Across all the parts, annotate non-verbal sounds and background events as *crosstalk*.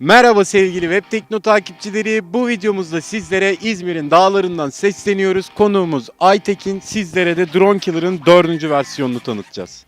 Merhaba sevgili Web Tekno takipçileri. Bu videomuzda sizlere İzmir'in dağlarından sesleniyoruz. Konuğumuz Aytekin. Sizlere de Drone Killer'ın dördüncü versiyonunu tanıtacağız.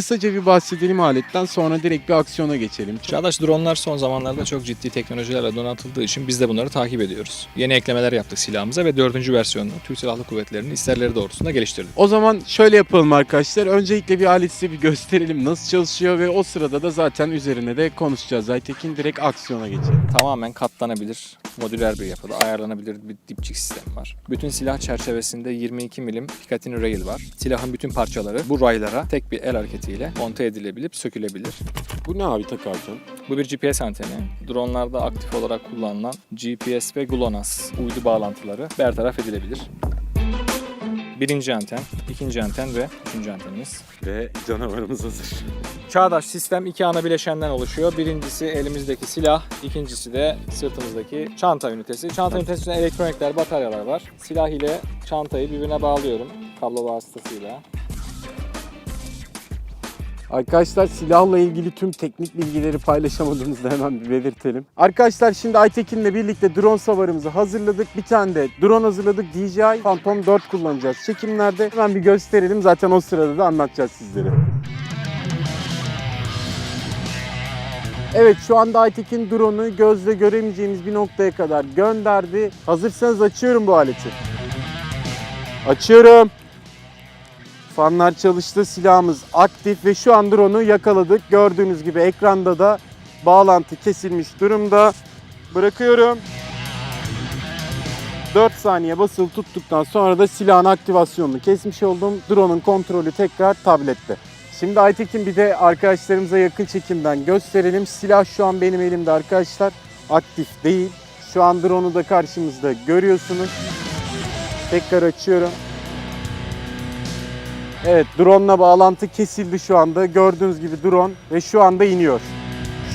Kısaca bir bahsedelim aletten sonra direkt bir aksiyona geçelim. Çağdaş dronlar son zamanlarda çok ciddi teknolojilerle donatıldığı için biz de bunları takip ediyoruz. Yeni eklemeler yaptık silahımıza ve dördüncü versiyonunu Türk Silahlı Kuvvetleri'nin isterleri doğrultusunda geliştirdik. O zaman şöyle yapalım arkadaşlar. Öncelikle bir aleti size bir gösterelim nasıl çalışıyor ve o sırada da zaten üzerine de konuşacağız. Aytekin direkt aksiyona geçelim. Tamamen katlanabilir, modüler bir yapıda ayarlanabilir bir dipçik sistemi var. Bütün silah çerçevesinde 22 milim Picatinny rail var. Silahın bütün parçaları bu raylara tek bir el hareketiyle monte edilebilip sökülebilir. Bu ne abi takarken? Bu bir GPS anteni. Dronlarda aktif olarak kullanılan GPS ve GLONASS uydu bağlantıları bertaraf edilebilir. Birinci anten, ikinci anten ve üçüncü antenimiz. Ve canavarımız hazır. Çağdaş sistem iki ana bileşenden oluşuyor. Birincisi elimizdeki silah, ikincisi de sırtımızdaki çanta ünitesi. Çanta ünitesinde elektronikler, bataryalar var. Silah ile çantayı birbirine bağlıyorum kablo vasıtasıyla. Arkadaşlar silahla ilgili tüm teknik bilgileri paylaşamadığımızda hemen bir belirtelim. Arkadaşlar şimdi Aytekin'le birlikte drone savarımızı hazırladık. Bir tane de drone hazırladık. DJI Phantom 4 kullanacağız. Çekimlerde hemen bir gösterelim. Zaten o sırada da anlatacağız sizlere. Evet şu anda Aytekin drone'u gözle göremeyeceğimiz bir noktaya kadar gönderdi. Hazırsanız açıyorum bu aleti. Açıyorum. Fanlar çalıştı, silahımız aktif ve şu an drone'u yakaladık. Gördüğünüz gibi ekranda da bağlantı kesilmiş durumda. Bırakıyorum. 4 saniye basılı tuttuktan sonra da silahın aktivasyonunu kesmiş oldum. Drone'un kontrolü tekrar tablette. Şimdi Aytekin bir de arkadaşlarımıza yakın çekimden gösterelim. Silah şu an benim elimde arkadaşlar. Aktif değil. Şu an drone'u da karşımızda görüyorsunuz. Tekrar açıyorum. Evet drone'la bağlantı kesildi şu anda. Gördüğünüz gibi drone ve şu anda iniyor.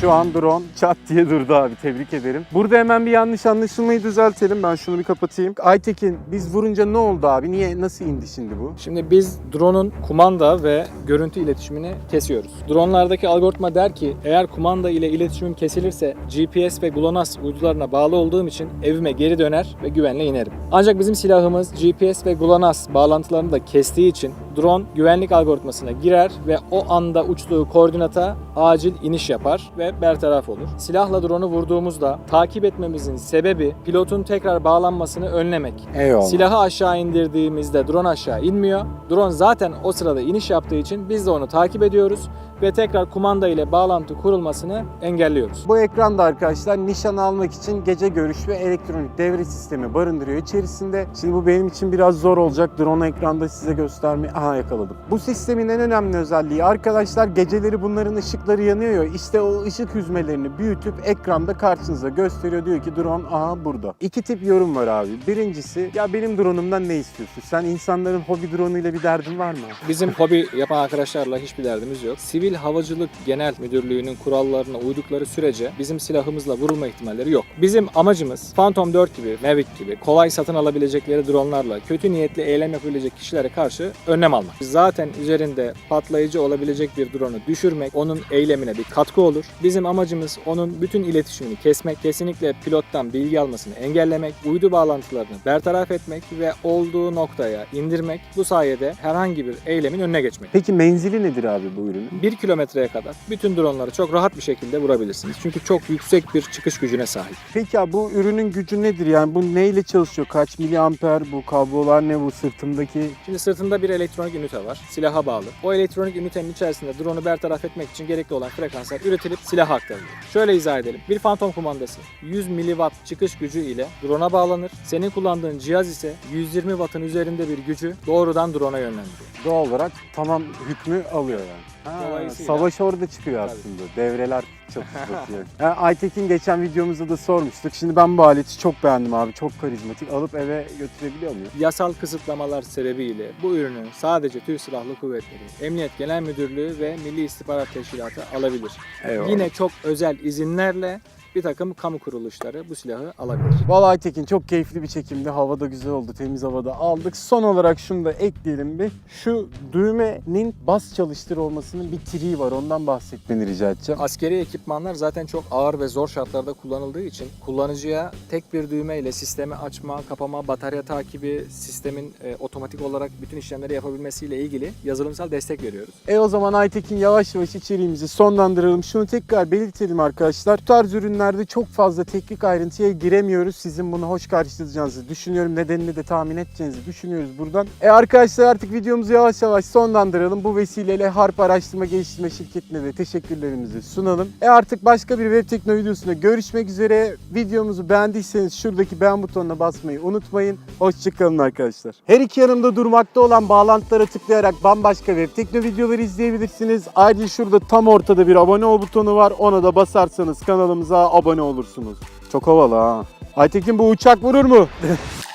Şu an drone çat diye durdu abi tebrik ederim. Burada hemen bir yanlış anlaşılmayı düzeltelim. Ben şunu bir kapatayım. Aytekin biz vurunca ne oldu abi? Niye nasıl indi şimdi bu? Şimdi biz drone'un kumanda ve görüntü iletişimini kesiyoruz. Drone'lardaki algoritma der ki eğer kumanda ile iletişimim kesilirse GPS ve GLONASS uydularına bağlı olduğum için evime geri döner ve güvenle inerim. Ancak bizim silahımız GPS ve GLONASS bağlantılarını da kestiği için drone güvenlik algoritmasına girer ve o anda uçtuğu koordinata acil iniş yapar ve bertaraf olur. Silahla drone'u vurduğumuzda takip etmemizin sebebi pilotun tekrar bağlanmasını önlemek. Eyvallah. Silahı aşağı indirdiğimizde drone aşağı inmiyor. Drone zaten o sırada iniş yaptığı için biz de onu takip ediyoruz ve tekrar kumanda ile bağlantı kurulmasını engelliyoruz. Bu ekranda arkadaşlar nişan almak için gece görüş ve elektronik devre sistemi barındırıyor içerisinde. Şimdi bu benim için biraz zor olacak. Drone ekranda size göstermeyi... Aha yakaladım. Bu sistemin en önemli özelliği arkadaşlar geceleri bunların ışıkları yanıyor ya. İşte o ışık hüzmelerini büyütüp ekranda karşınıza gösteriyor. Diyor ki drone aha burada. İki tip yorum var abi. Birincisi ya benim drone'umdan ne istiyorsun? Sen insanların hobi drone ile bir derdin var mı? Bizim hobi yapan arkadaşlarla hiçbir derdimiz yok. Sivil Havacılık Genel Müdürlüğü'nün kurallarına uydukları sürece bizim silahımızla vurulma ihtimalleri yok. Bizim amacımız Phantom 4 gibi, Mavic gibi kolay satın alabilecekleri dronlarla kötü niyetli eylem yapabilecek kişilere karşı önlem almak. Zaten üzerinde patlayıcı olabilecek bir drone'u düşürmek, onun eylemine bir katkı olur. Bizim amacımız onun bütün iletişimini kesmek, kesinlikle pilottan bilgi almasını engellemek, uydu bağlantılarını bertaraf etmek ve olduğu noktaya indirmek. Bu sayede herhangi bir eylemin önüne geçmek. Peki menzili nedir abi bu ürünün? 1 kilometreye kadar bütün dronları çok rahat bir şekilde vurabilirsiniz. Çünkü çok yüksek bir çıkış gücüne sahip. Peki abi bu ürünün gücü nedir? Yani bu neyle çalışıyor? Kaç miliamper? Bu kablolar ne bu sırtımdaki? Şimdi sırtında bir elektronik ünite var. Silaha bağlı. O elektronik ünitenin içerisinde drone'u bertaraf etmek için gerekli olan frekanslar üretilip silaha aktarılıyor. Şöyle izah edelim. Bir Phantom kumandası 100 miliwatt çıkış gücü ile drone'a bağlanır. Senin kullandığın cihaz ise 120 wattın üzerinde bir gücü doğrudan drone'a yönlendiriyor. Doğal olarak tamam hükmü alıyor yani. Ha, Dolayısıyla- savaş orada çıkıyor aslında. Devreler çatışması. *laughs* yani Aytekin geçen videomuzda da sormuştuk. Şimdi ben bu aleti çok beğendim abi. Çok karizmatik. Alıp eve götürebiliyor muyum? Yasal kısıtlamalar sebebiyle bu ürünü sadece Türk Silahlı Kuvvetleri, Emniyet Genel Müdürlüğü ve Milli İstihbarat Teşkilatı alabilir. Yine çok özel izinlerle bir takım kamu kuruluşları bu silahı alabilir. Vallahi Aytekin çok keyifli bir çekimdi. Havada güzel oldu. Temiz havada aldık. Son olarak şunu da ekleyelim bir. Şu düğmenin bas çalıştır olmasının bir triği var. Ondan bahsetmeni rica edeceğim. Askeri ekipmanlar zaten çok ağır ve zor şartlarda kullanıldığı için kullanıcıya tek bir düğmeyle sistemi açma, kapama, batarya takibi, sistemin e, otomatik olarak bütün işlemleri yapabilmesiyle ilgili yazılımsal destek veriyoruz. E o zaman Aytekin yavaş yavaş içeriğimizi sonlandıralım. Şunu tekrar belirtelim arkadaşlar. Bu tarz ürünlerde çok fazla teknik ayrıntıya giremiyoruz. Sizin bunu hoş karşılayacağınızı düşünüyorum. Nedenini de tahmin edeceğinizi düşünüyoruz buradan. E arkadaşlar artık videomuzu yavaş yavaş sonlandıralım. Bu vesileyle Harp Araştırma Geliştirme Şirketi'ne de teşekkürlerimizi sunalım. E artık başka bir web tekno videosunda görüşmek üzere. Videomuzu beğendiyseniz şuradaki beğen butonuna basmayı unutmayın. Hoşçakalın arkadaşlar. Her iki yanımda durmakta olan bağlantılara tıklayarak bambaşka web tekno videoları izleyebilirsiniz. Ayrıca şurada tam ortada bir abone ol butonu var. Ona da basarsanız kanalımıza abone olursunuz. Çok havalı ha. Aytekin bu uçak vurur mu? *laughs*